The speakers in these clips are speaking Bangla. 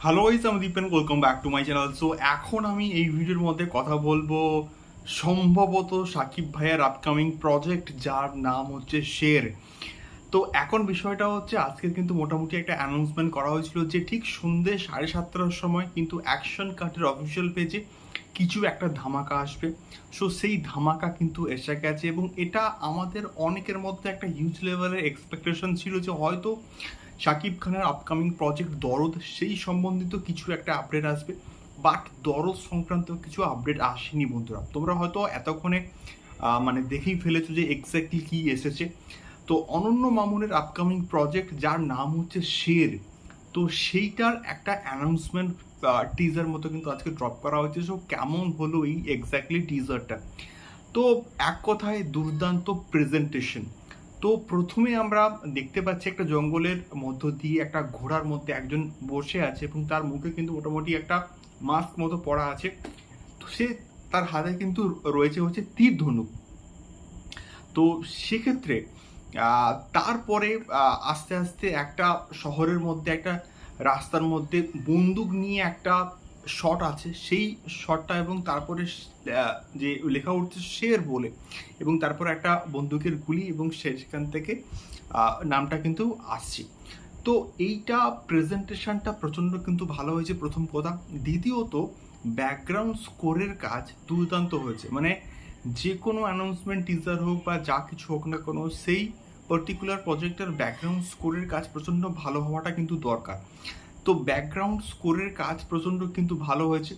হ্যালো ইস আমি Dipen welcome back to my channel so এখন আমি এই ভিডিওর মধ্যে কথা বলব সম্ভবত সাকিব ভাইয়ের আপকামিং প্রজেক্ট যার নাম হচ্ছে শের তো এখন বিষয়টা হচ্ছে আজকে কিন্তু মোটামুটি একটা অ্যানাউন্সমেন্ট করা হয়েছিল যে ঠিক সন্ধ্যে সাড়ে সাতটার সময় কিন্তু অ্যাকশন কাটের অফিসিয়াল পেজে কিছু একটা ধামাকা আসবে। সো সেই ধামাকা কিন্তু এসে গেছে এবং এটা আমাদের অনেকের মধ্যে একটা হিউজ লেভেলের এক্সপেকটেশন ছিল যে হয়তো শাকিব খানের আপকামিং প্রজেক্ট দরদ, সেই সম্বন্ধিত কিছু একটা আপডেট আসবে। বাট দরদ সংক্রান্ত কিছু আপডেট আসেনি বন্ধুরা। তোমরা হয়তো এতক্ষণে মানে দেখেই ফেলেছো যে এক্স্যাক্টলি কি এসেছে। তো অনন্য মামুনের আপকামিং প্রজেক্ট যার নাম হচ্ছে শের। তো সেইটার একটা অ্যানাউন্সমেন্ট টিজার মতো কিন্তু আজকে ড্রপ করা হয়েছে। সো কেমন হলো এই এক্স্যাক্টলি টিজারটা তো এক কথায় দুর্দান্ত প্রেজেন্টেশন তো প্রথমে আমরা দেখতে পাচ্ছি একটা জঙ্গলের মধ্য দিয়ে একটা ঘোড়ার মধ্যে একজন বসে আছে এবং তার মুখে কিন্তু মোটামুটি একটা মাস্ক মতো পরা আছে। তো সে তার হাতে কিন্তু রয়েছে হচ্ছে তীর ধনুক। তো সেক্ষেত্রে তারপরে আস্তে আস্তে একটা শহরের মধ্যে একটা রাস্তার মধ্যে বন্দুক নিয়ে একটা শট আছে, সেই শটটা এবং তারপরে যে লেখা উঠছে শের বলে এবং তারপর একটা বন্দুকের গুলি এবং সেখান থেকে নামটা কিন্তু আসছে। তো এইটা প্রেজেন্টেশনটা প্রচণ্ড কিন্তু ভালো হয়েছে প্রথম কথা। দ্বিতীয়ত ব্যাকগ্রাউন্ড স্কোরের কাজ দুর্দান্ত হয়েছে। মানে যে কোনো অ্যানাউন্সমেন্ট টিজার হোক বা যা কিছু হোক না কোনো, সেই পার্টিকুলার প্রজেক্টের ব্যাকগ্রাউন্ড স্কোরের কাজ প্রচণ্ড ভালো হওয়াটা কিন্তু দরকার। তো ব্যাকগ্রাউন্ড স্কোরের কাজ প্রচণ্ড কিন্তু ভালো হয়েছে।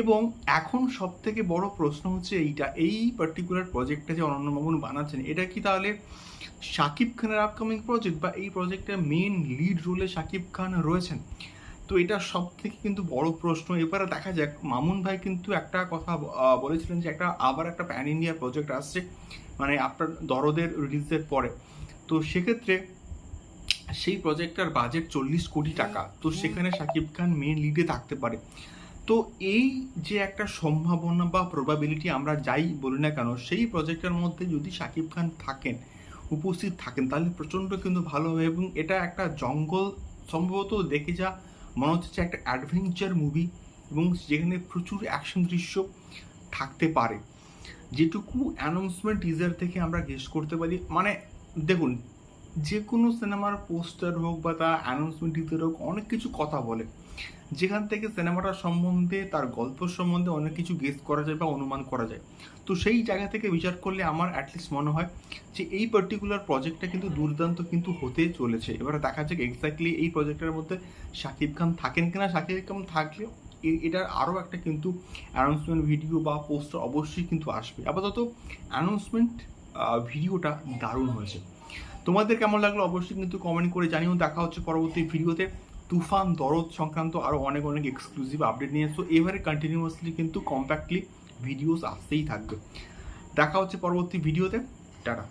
এবং এখন সব থেকে বড় প্রশ্ন হচ্ছে এইটা, এই পার্টিকুলার প্রজেক্টটা যে অনন্য মামুন বানাচ্ছেন, এটা কি তাহলে শাকিব খানের আপকামিং প্রজেক্ট বা এই প্রজেক্টের মেন লিড রোলে শাকিব খান রয়েছেন? তো এটা সব থেকে কিন্তু বড় প্রশ্ন। এবারে দেখা যাক, মামুন ভাই কিন্তু একটা কথা বলেছিলেন যে একটা, আবার একটা প্যান ইন্ডিয়া প্রজেক্ট আসছে মানে আপনার দরদের রিলিজের পরে। তো সেক্ষেত্রে সেই প্রজেক্টটার বাজেট চল্লিশ কোটি টাকা। তো সেখানে শাকিব খান মেন লিডে থাকতে পারে। তো এই যে একটা সম্ভাবনা বা প্রবাবিলিটি আমরা যাই বলি না কেন সেই প্রজেক্টের মধ্যে যদি শাকিব খান থাকেন উপস্থিত থাকেন তাহলে প্রচণ্ড কিন্তু ভালো হবে এবং এটা একটা জঙ্গল সম্ভবত দেখে যা মনে হচ্ছে একটা অ্যাডভেঞ্চার মুভি এবং যেখানে প্রচুর অ্যাকশন দৃশ্য থাকতে পারে। যেটুকু অ্যানাউন্সমেন্ট টিজার থেকে আমরা গেস করতে পারি মানে দেখুন যে কোনো সিনেমার পোস্টার হোক বা তার অ্যানাউন্সমেন্ট টিজার হোক, অনেক কিছু কথা বলে। যেখান থেকে সিনেমাটার সম্বন্ধে, তার গল্প সম্বন্ধে অনেক কিছু গেস করা যায় বা অনুমান করা যায়। তো সেই জায়গা থেকে বিচার করলে আমার অ্যাটলিস্ট মনে হয় যে এই পার্টিকুলার প্রজেক্টটা কিন্তু দুর্দান্ত কিন্তু হতে চলেছে। এবারে দেখা যাক এক্স্যাক্টলি এই প্রজেক্টের মধ্যে শাকিব খান থাকেন কিনা। শাকিব খান থাকলে এটার আরও একটা কিন্তু অ্যানাউন্সমেন্ট ভিডিও বা পোস্টার অবশ্যই কিন্তু আসবে। আপাতত অ্যানাউন্সমেন্ট ভিডিওটা দারুণ হয়েছে। তোমাদের কেমন লাগল? অবশ্যই কিন্তু কমেন্ট করে জানিও। দেখা হচ্ছে পরবর্তী ভিডিওতে। তুফান, দরদ সংক্রান্ত আরও অনেক অনেক এক্সক্লুসিভ আপডেট নিয়ে। এসো এবারে কন্টিনিউয়াসলি কিন্তু কম্প্যাক্টলি ভিডিওস আসতেই থাকবে। দেখা হচ্ছে পরবর্তী ভিডিওতে। টাটা।